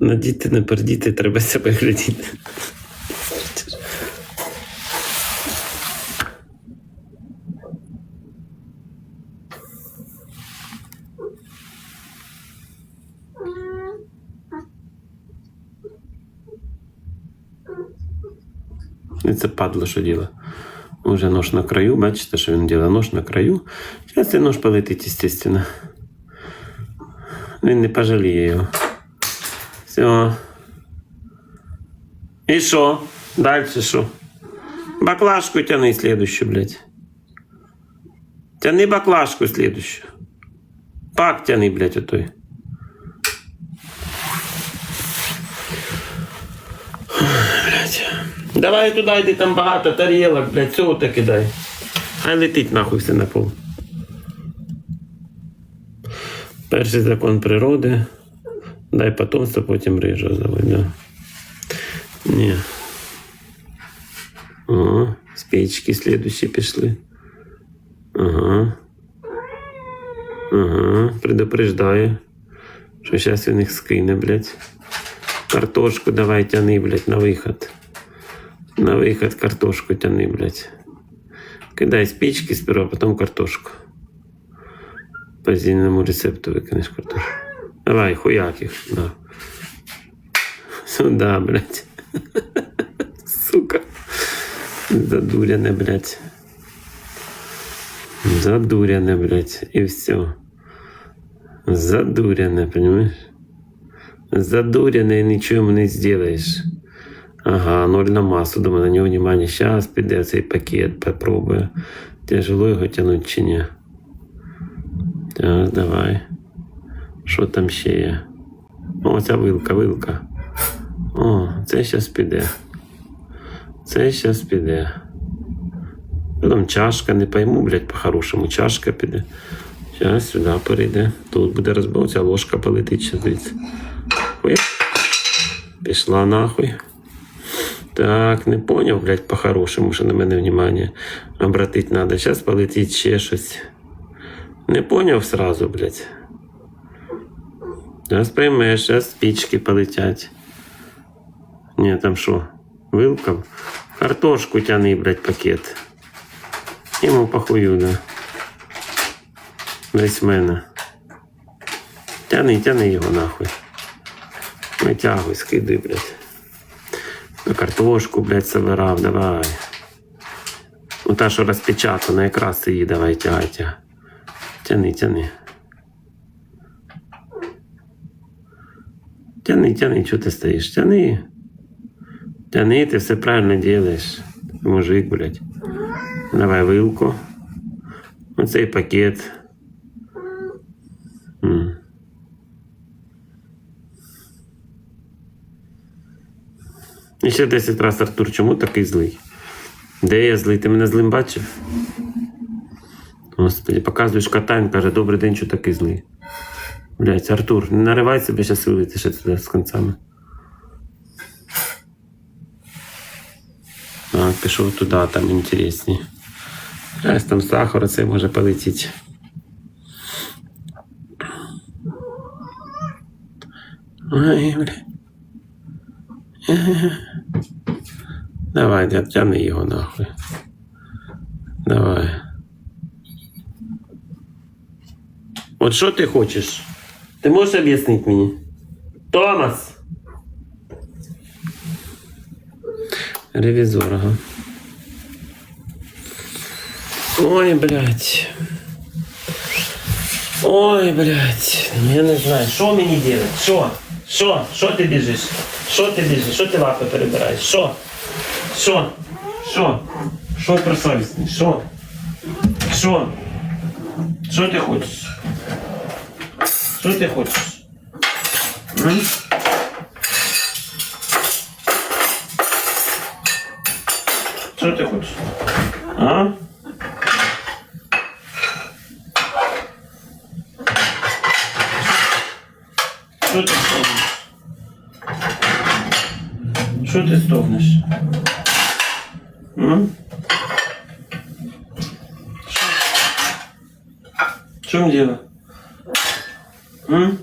Надіти, не пердіти, треба себе глядіти. Це падло, що діло. Уже нож на краю, бачите, що він ділає нож на краю. Зараз цей нож полетить, естественно. Він не пожаліє його. Все. І що? Далі що? Баклажку тяни следующую, блядь. Тяни баклажку следующую. Пак тяни, блядь, отой. Блядь. Давай туди йди, там багато тарілок, блядь, цього так кидай. Хай летить нахуй все на пол. Перший закон природи. Дай потомство, потім рижу заводь, да. Ні. Ага, спички слідущі пішли. Ага. Ага, предупреждаю, що зараз він їх скине, блядь. Картошку давай тяни, блядь, на виход. На виход картошку тяни, блядь. Кидай спички сперва, потом картошку. По зеленому рецепту викинеш картошку. Давай, хуяк їх, да. Сюда, блядь. Сука. Задуряне, блядь. Задуряне, блядь. І все. Задуряне, понимаешь? Задуряне нічого не сделаешь. Ага, ноль на массу. Думаю, на нього внимание. Сейчас піде цей пакет, попробую. Тяжело його тянуть чи ні? Так, давай. Що там ще є? О, ця вилка, вилка. О, це щас піде. Це щас піде. Потім чашка, не пойму, блядь, по-хорошому. Чашка піде. Зараз сюди перейде. Тут буде розбиватися, ложка полетить звідси. Пішла нахуй. Так, не поняв, блядь, по-хорошому, що на мене внимание обратить надо. Зараз полетить ще щось. Не поняв сразу, блядь. Зараз приймеш, зараз спички полетять. Ні, там що? Вилка? Картошку тяни, блядь, пакет. Йому похую, да. Весь мене. Тяни, тяни його нахуй. Витягуй, скиди, блядь. Картошку, блядь, собирав, давай. Ну та, що розпечатана, якраз її давай тягай, тягай. Тяни, тяни. Тяни, тяни, чого ти стоїш? Тяни. Тяни, ти все правильно делаешь. Мужик, блядь. Давай вилку. Оцей пакет. І ще 10 раз, Артур, чому такий злий? Де я злий? Ти мене злим бачив? Господи, показуєш кота, каже, добрий день, що такий злий. Блять, Артур, не наривай себе зараз вилити ще туди з концами. А, пішов туди, там інтересні. Зараз там сахар, це може полетіти. Ой, бля. Давай, дядь, тяни його нахуй. Давай. От що ти хочеш? Ти можеш об'яснити мені? Томас! Ревізор, ага. Ой, блядь. Ой, блядь. Я не знаю, що мені делать? Що? Що? Що ти біжиш? Що ти біжиш? Що ти лапи перебираєш? Що? Що? Що? Що просовісний? Що? Що? Що ти хочеш? Що ти хочеш? М? Що ти хочеш? А? Що ти стогнеш? Що ти стогнеш? М? В чому дело? М?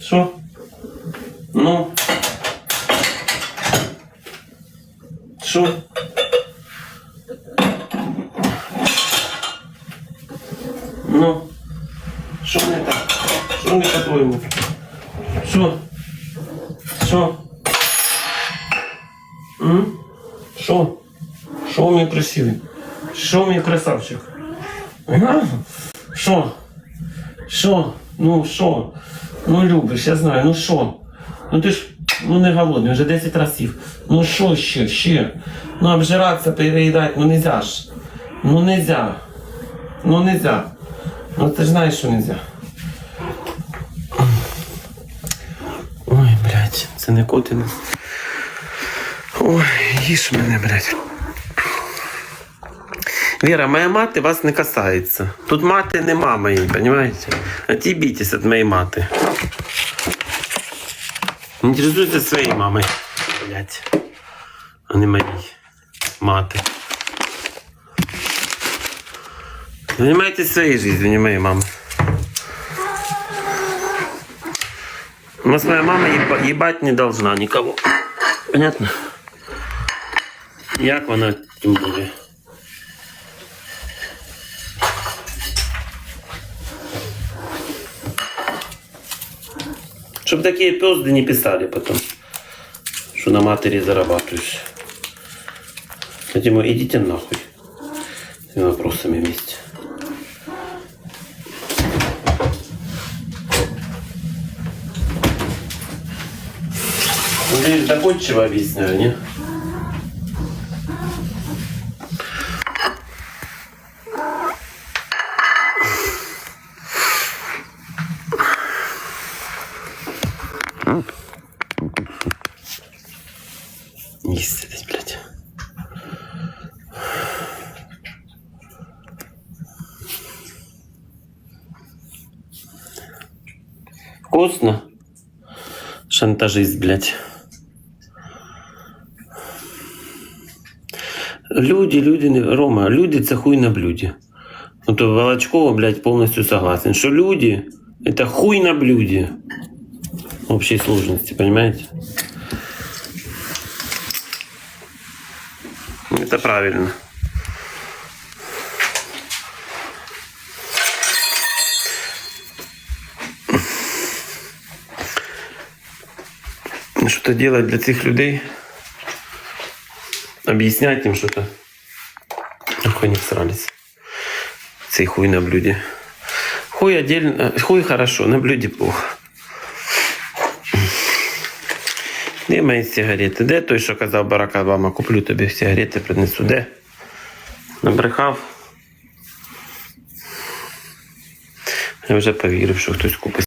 Що? Ну? Що? Ну? Що не так? Що не по-твоєму? Що? Що? М? Що? Що мій красивий? Що красавчик? Що? Що? Ну що? Ну любиш, я знаю, ну що? Ну ти ж ну не голодний, вже 10 разів. Ну що ще, ще? Ну обжиратися, переїдати, ну нельзя ж. Ну нельзя. Ну нельзя. Ну ти ж знаєш, що нельзя. Ой, блядь, це не котина. Ой, їж мене, блядь. Вера, моя мати вас не касається. Тут мати нема моєї, понимаете? А ті бійтесь від моєї мати. Інтересуйся своєю мамою, блядь. А не моїй мати. Занимайтесь своей жизнью, не моей мамы. У нас моя мама еба- ебать не должна никого. Понятно? Як вона тим более. Чтоб такие пезды не писали потом, что на матери зарабатываешь. Поэтому идите нахуй с этими вопросами вместе. Надеюсь, доходчиво объясняю, не? Есть здесь, блядь. Вкусно? Шантажист, блядь. Люди, люди, не- Рома, люди це хуй на блюді. Ну то Волочкова, блядь, повністю согласен, що люди это хуй на блюде. Общей сложности, понимаете? Это правильно. Что-то делать для цих людей. Объяснять им что-то. Ох, они всрались. Цей хуй на блюде. Хуй отдельно. Хуй хорошо, на блюде плохо. Де мої сигарети? Де той, що казав Барак Обама? Куплю тобі сигарети, принесу. Де? Набрехав. Я вже повірив, що хтось купить.